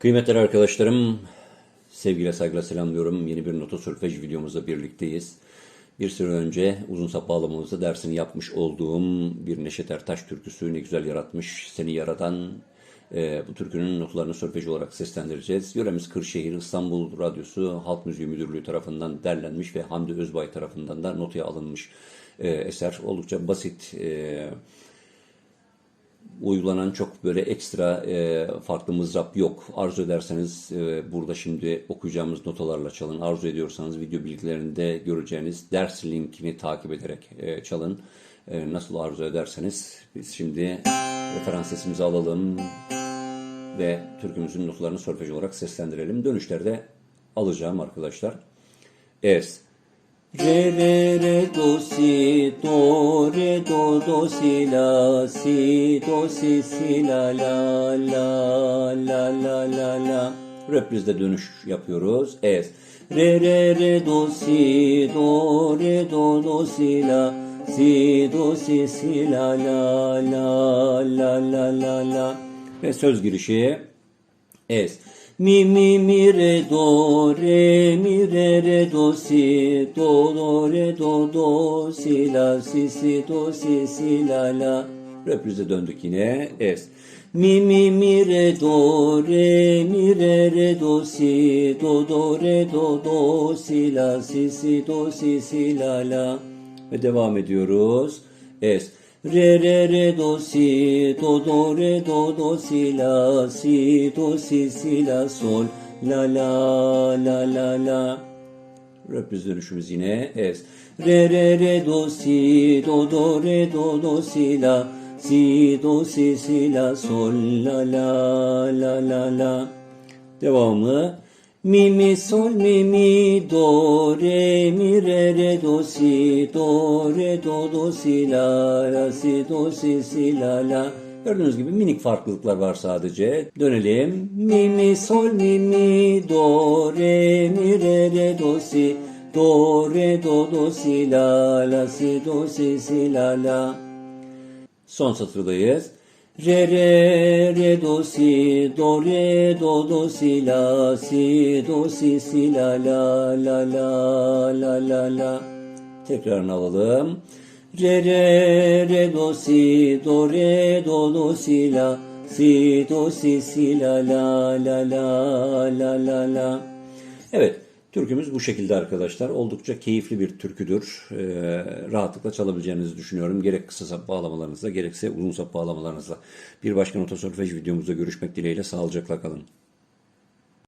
Kıymetli arkadaşlarım, sevgiyle saygıyla selamlıyorum. Yeni bir nota solfej videomuzda birlikteyiz. Bir süre önce uzun sap bağlamamızda dersini yapmış olduğum bir Neşet Ertaş türküsü ne güzel yaratmış seni yaradan e, bu türkünün notalarını solfej olarak seslendireceğiz. Yöremiz Kırşehir İstanbul Radyosu Halk Müziği Müdürlüğü tarafından derlenmiş ve Hamdi Özbay tarafından da notaya alınmış e, eser. Oldukça basit, e, uygulanan çok böyle ekstra e, farklı mızrap yok. Arzu ederseniz e, burada şimdi okuyacağımız notalarla çalın. Arzu ediyorsanız video bilgilerinde göreceğiniz ders linkini takip ederek e, çalın. E, nasıl arzu ederseniz biz şimdi referans sesimizi alalım ve türkümüzün notalarını solfej olarak seslendirelim. Dönüşlerde alacağım arkadaşlar. Es. Re re re do si do re do do si la si do si si la la la la la la la Reprizde dönüş yapıyoruz. Es. Re re re do si do re do do si la si do si si la la la la la la la ve söz girişi Es. Mi mi mi re do re mi re re do si do do re do do si la si si do si si la la Reprize döndük yine es. Mi mi mi re do re mi re re do si do do re do do si la si si do si si la la ve devam ediyoruz. Es. Re re re do si do do re do do si la si do si si la sol la la la la la Repriz dönüşümüz yine es. Re re re do si do do re do do si la si do si si la sol la la la la la Devamı Mi mi sol mi mi do re mi re re do si do re do do si la la si do si si la la Gördüğünüz gibi minik farklılıklar var sadece. Dönelim. Mi mi sol mi mi do re mi re re do si do re do do si la la si do si si la la Son satırdayız. Re re re do si do re do do si la si do si si la la la la la la la Tekrarını alalım. Re re re do si do re do do si la si do si si la la la la la la la Evet. Türkümüz bu şekilde arkadaşlar. Oldukça keyifli bir türküdür. Ee, rahatlıkla çalabileceğinizi düşünüyorum. Gerek kısa sap bağlamalarınızla gerekse uzun sap bağlamalarınızla. Bir başka nota solfej videomuzda görüşmek dileğiyle sağlıcakla kalın.